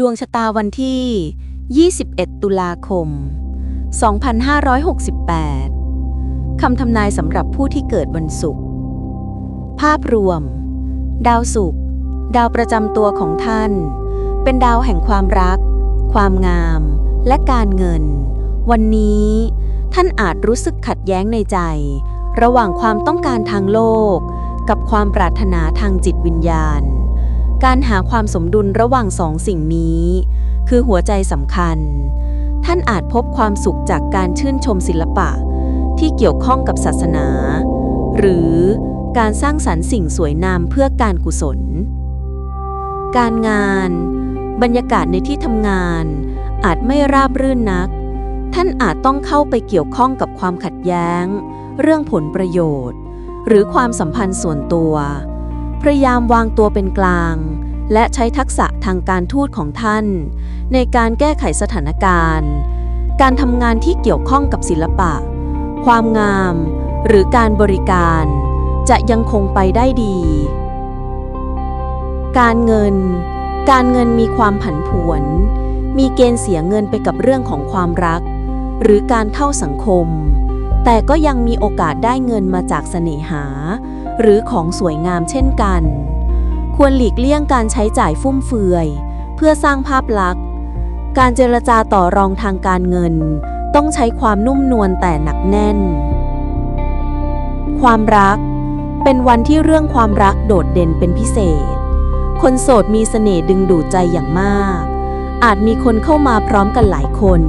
ดวงชะตาวันที่ 21 ตุลาคม 2568 คำทำนายสำหรับผู้ที่เกิดวันศุกร์ ภาพรวม ดาวศุกร์ ดาวประจำตัวของท่าน เป็นดาวแห่งความรัก ความงาม และการเงิน วันนี้ ท่านอาจรู้สึกขัดแย้งในใจ ระหว่างความต้องการทางโลก กับความปรารถนาทางจิตวิญญาณ การหาความสมดุลระหว่างสองสิ่งนี้ คือหัวใจสำคัญ ท่านอาจพบความสุขจากการชื่นชมศิลปะ ที่เกี่ยวข้องกับศาสนา หรือการสร้างสรรค์สิ่งสวยงามเพื่อการกุศล การงาน บรรยากาศในที่ทำงาน อาจไม่ราบรื่นนัก ท่านอาจต้องเข้าไปเกี่ยวข้องกับความขัดแย้ง เรื่องผลประโยชน์ หรือความสัมพันธ์ส่วนตัว พยายามวางตัวเป็นกลาง และใช้ทักษะทางการทูตของท่าน ในการแก้ไขสถานการณ์ การทำงานที่เกี่ยวข้องกับศิลปะ ความงาม หรือการบริการ จะยังคงไปได้ดี การเงิน การเงินมีความผันผวน มีเกณฑ์เสียเงินไปกับเรื่องของความรัก หรือการเข้าสังคม แต่ก็ยังมีโอกาสได้เงินมาจากเสน่หา หรือของสวยงามเช่นกัน ควรหลีกเลี่ยงการใช้จ่ายฟุ่มเฟือย เพื่อสร้างภาพลักษณ์ การเจรจาต่อรองทางการเงิน ต้องใช้ความนุ่มนวลแต่หนักแน่น ความรัก เป็นวันที่เรื่องความรักโดดเด่นเป็นพิเศษ คนโสดมีเสน่ห์ดึงดูดใจอย่างมาก อาจมีคนเข้ามาพร้อมกันหลายคน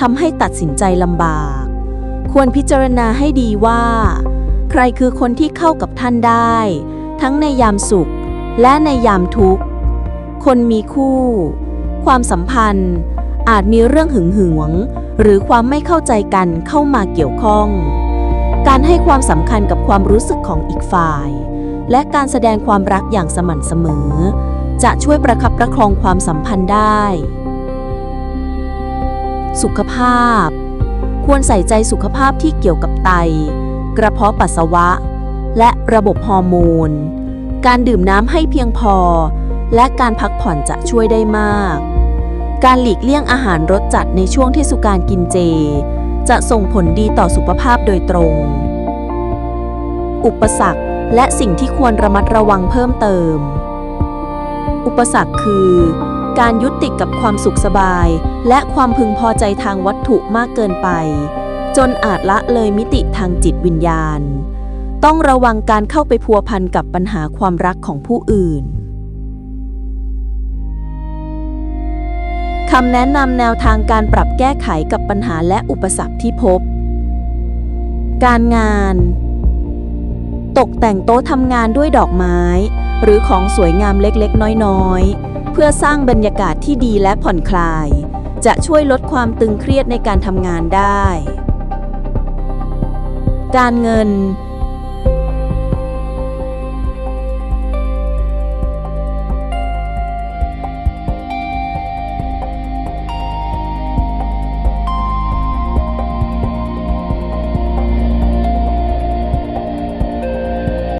ทำให้ตัดสินใจลำบาก ควรพิจารณาให้ดีว่า ใครคือคนที่เข้ากับท่านได้ ทั้งในยามสุข และในยามทุกข์ คนมีคู่ ความสัมพันธ์ อาจมีเรื่องหึงหวง หรือความไม่เข้าใจกันเข้ามาเกี่ยวข้อง การให้ความสำคัญกับความรู้สึกของอีกฝ่าย และการแสดงความรักอย่างสม่ำเสมอ จะช่วยประคับประคองความสัมพันธ์ได้ สุขภาพ ควรใส่ใจสุขภาพที่เกี่ยวกับไต กระเพาะปัสสาวะ และระบบฮอร์โมน การดื่มน้ำให้เพียงพอ และการพักผ่อนจะช่วยได้มาก การหลีกเลี่ยงอาหารรสจัดในช่วงเทศกาลกินเจ จะส่งผลดีต่อสุขภาพโดยตรง อุปสรรคและสิ่งที่ควรระมัดระวังเพิ่มเติม อุปสรรคคือ การยึดติดกับความสุขสบาย และความพึงพอใจทางวัตถุมากเกินไป จนอาจละเลยมิติทางจิตวิญญาณ ต้องระวังการเข้าไปพัวพันกับปัญหาความรักของผู้อื่นคำแนะนำแนวทางการปรับแก้ไขกับปัญหาและอุปสรรคที่พบ การงาน ตกแต่งโต๊ะทำงานด้วยดอกไม้ หรือของสวยงามเล็กๆ น้อยๆ เพื่อสร้างบรรยากาศที่ดีและผ่อนคลาย จะช่วยลดความตึงเครียดในการทำงานได้ การเงิน